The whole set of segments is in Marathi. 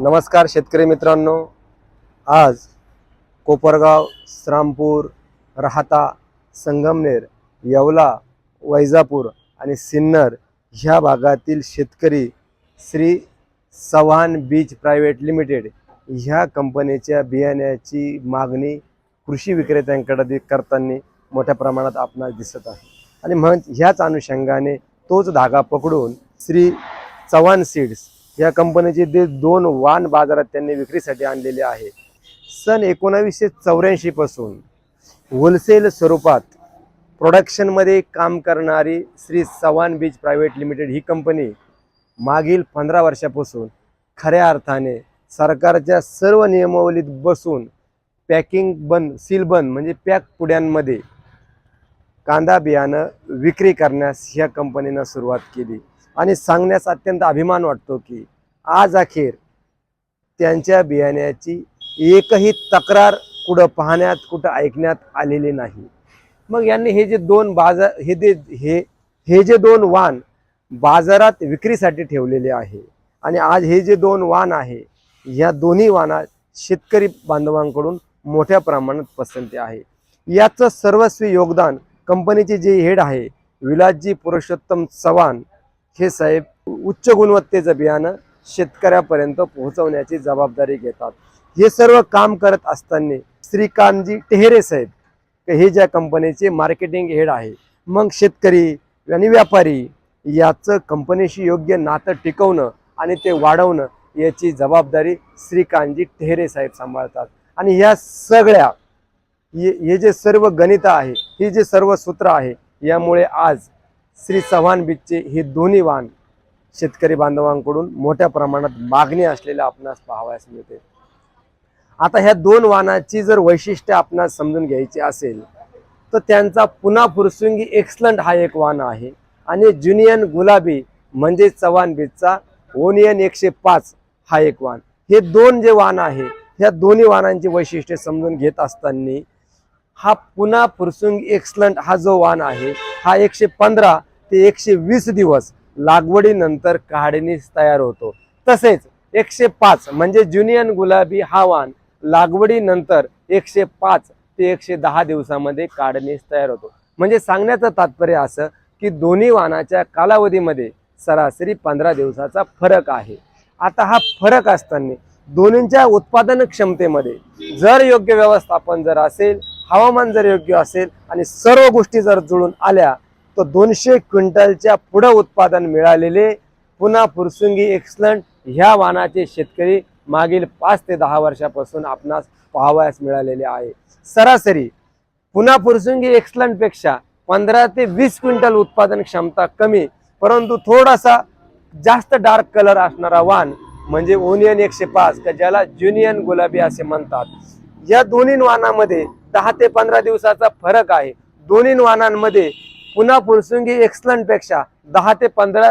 नमस्कार शेतकरी मित्रांनो. आज कोपरगाव श्रामपूर राहता संगमनेर येवला वैजापूर आणि सिन्नर ह्या भागातील शेतकरी श्री चव्हाण बीज प्रायव्हेट लिमिटेड ह्या कंपनीच्या बियाण्याची मागणी कृषी विक्रेत्यांकडे करताना मोठ्या प्रमाणात आपणास दिसत आहे. आणि म्हण ह्याच अनुषंगाने तोच धागा पकडून श्री चव्हाण सीड्स या कंपनीचे ते दोन वाण बाजारात त्यांनी विक्रीसाठी आणलेले आहे. सन एकोणावीसशे चौऱ्याऐंशीपासून होलसेल स्वरूपात प्रोडक्शनमध्ये काम करणारी श्री चव्हाण बीज प्रायव्हेट लिमिटेड ही कंपनी मागील पंधरा वर्षापासून खऱ्या अर्थाने सरकारच्या सर्व नियमावलीत बसून पॅकिंग बन सील बंद म्हणजे पॅक पुड्यांमध्ये कांदा बियाणं विक्री करण्यास ह्या कंपनीनं सुरुवात केली. आणि सांगण्यास अत्यंत अभिमान वाटतो की आज अखेर त्यांच्या बियाण्याची एकही तक्रार कुठं पाहण्यात कुठं ऐकण्यात आलेली नाही. मग यांनी हे जे दोन बाजार हे दे हे हे जे दोन वाण बाजारात विक्रीसाठी ठेवलेले आहे आणि आज हे जे दोन वाण आहे या दोन्ही वाणात शेतकरी बांधवांकडून मोठ्या प्रमाणात पसंती आहे. याचं सर्वस्वी योगदान कंपनीचे जे हेड आहे विलासजी पुरुषोत्तम चव्हाण हे साहेब उच्च गुणवत्तेचं बियाणं शेतकऱ्यापर्यंत पोहोचवण्याची जबाबदारी घेतात. हे सर्व काम करत असताना श्रीकांतजी टेहरे साहेब हे ज्या कंपनीचे मार्केटिंग हेड आहे मग शेतकरी आणि व्यापारी याचं कंपनीशी योग्य नातं टिकवणं आणि ते वाढवणं याची जबाबदारी श्रीकांतजी टेहरे साहेब सांभाळतात. आणि ह्या सगळ्या हे जे सर्व गणित आहे ही जे सर्व सूत्र आहे यामुळे आज श्री चव्हाण बीचचे हे दोन्ही वाण शेतकरी बांधवांकडून मोठ्या प्रमाणात मागणी असलेल्या आपणास पाहावयास मिळते. आता ह्या दोन वाहनाची जर वैशिष्ट्य आपणास समजून घ्यायची असेल तर त्यांचा पुन्हा फुरसुंगी एक्सलंट हा एक वाण आहे आणि ज्युनियन गुलाबी म्हणजे चव्हाण बीजचा ओनियन एकशे पाच हा एक वाहन. हे दोन जे वाण आहे ह्या दोन्ही वाहनांची वैशिष्ट्ये समजून घेत असताना हा पुन्हा फुरसुंग एक्सलंट हा जो वाण आहे हा एकशे पंधरा ते एकशे वीस दिवस लागवडीनंतर काढणीस तयार होतो. तसेच एकशे पाच म्हणजे ज्युनियन गुलाबी हा वाण लागवडीनंतर एकशे पाच ते एकशे दहा दिवसामध्ये काढणीस तयार होतो. म्हणजे सांगण्याचं तात्पर्य असं की दोन्ही वाणाच्या कालावधीमध्ये सरासरी पंधरा दिवसाचा फरक आहे. आता हा फरक असताना दोन्हींच्या उत्पादन क्षमतेमध्ये जर योग्य व्यवस्थापन जर असेल हवामान जर योग्य असेल आणि सर्व गोष्टी जर जुळून आल्या तर दोनशे क्विंटलच्या पुढं उत्पादन मिळालेले पुन्हा फुरसुंगी एक्सलंट ह्या वाहनाचे शेतकरी मागील पाच ते दहा वर्षापासून आपणास पाहावयास मिळालेले आहे. सरासरी पुन्हा पुरसुंगी एक्सलंटपेक्षा पंधरा ते वीस क्विंटल उत्पादन क्षमता कमी परंतु थोडासा जास्त डार्क कलर असणारा वाण म्हणजे ओनियन एकशे पाच का ज्याला ज्युनियन गुलाबी असे म्हणतात. या दोन्ही वाहनामध्ये दहा ते पंधरा दिवसाचा फरक आहे. दोन्ही वाहनांमध्ये पुन्हा फुरसुंगी एक्सलंटपेक्षा दहा ते पंधरा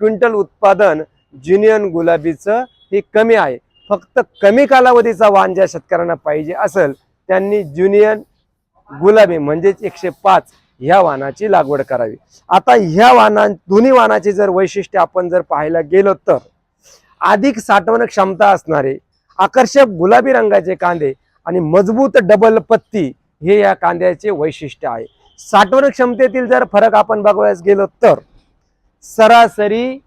क्विंटल उत्पादन ज्युनियन गुलाबीचं हे कमी आहे. फक्त कमी कालावधीचा वाण ज्या शेतकऱ्यांना पाहिजे असेल त्यांनी ज्युनियन गुलाबी म्हणजेच एकशे पाच ह्या वाणाची लागवड करावी. आता ह्या वाहना दोन्ही वाहनाची जर वैशिष्ट्य आपण जर पाहायला गेलो तर अधिक साठवण क्षमता असणारे आकर्षक गुलाबी रंगाचे कांदे आणि मजबूत डबल पत्ती हे या कांद्याचे वैशिष्ट्य आहे. साठवण क्षमतेतील जर फरक आपण बघायला गेलो तर सरासरी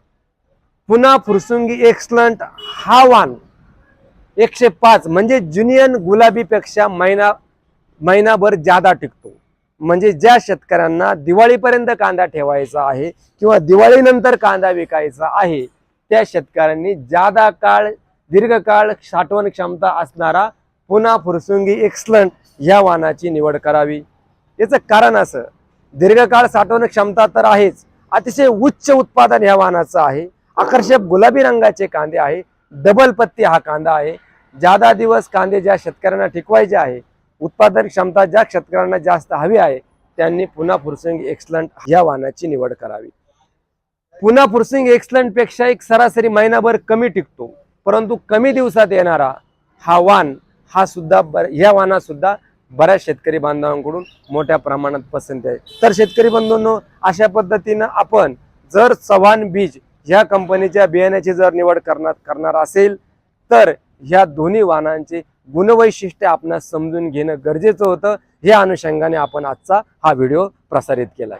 पुन्हा फुरसुंगी एक्सलंट हा वाण एकशे पाच म्हणजे ज्युनियन गुलाबीपेक्षा महिना महिनाभर जादा टिकतो. म्हणजे ज्या शेतकऱ्यांना दिवाळीपर्यंत कांदा ठेवायचा आहे किंवा दिवाळीनंतर कांदा विकायचा आहे त्या शेतकऱ्यांनी जादा काळ दीर्घकाळ साठवण क्षमता असणारा पुन्हा फुरसुंगी एक्सलंट या वाहनाची निवड करावी. याचं कारण असं दीर्घकाळ साठवण क्षमता तर आहेच अतिशय उच्च उत्पादन ह्या वाहनाचं आहे आकर्षक गुलाबी रंगाचे कांदे आहे डबल पत्ती हा कांदा आहे जादा दिवस कांदे ज्या शेतकऱ्यांना टिकवायचे आहे उत्पादन क्षमता ज्या शेतकऱ्यांना जास्त हवी आहे त्यांनी पुन्हा फुरसिंग एक्सलंट या वाहनाची निवड करावी. पुन्हा फुरसिंग एक्सलंटपेक्षा एक सरासरी महिनाभर कमी टिकतो परंतु कमी दिवसात येणारा हा वाण हा सुद्धा बर ह्या वाहनात सुद्धा बऱ्याच शेतकरी बांधवांकडून मोठ्या प्रमाणात पसंती आहे. तर शेतकरी बंधूंनो अशा पद्धतीनं आपण जर चव्हाण बीज ह्या कंपनीच्या बियाण्याची जर निवड करणार करणार असेल तर ह्या दोन्ही वाहनांचे गुणवैशिष्ट्य आपणास समजून घेणं गरजेचं होतं. या अनुषंगाने आपण आजचा हा व्हिडिओ प्रसारित केला.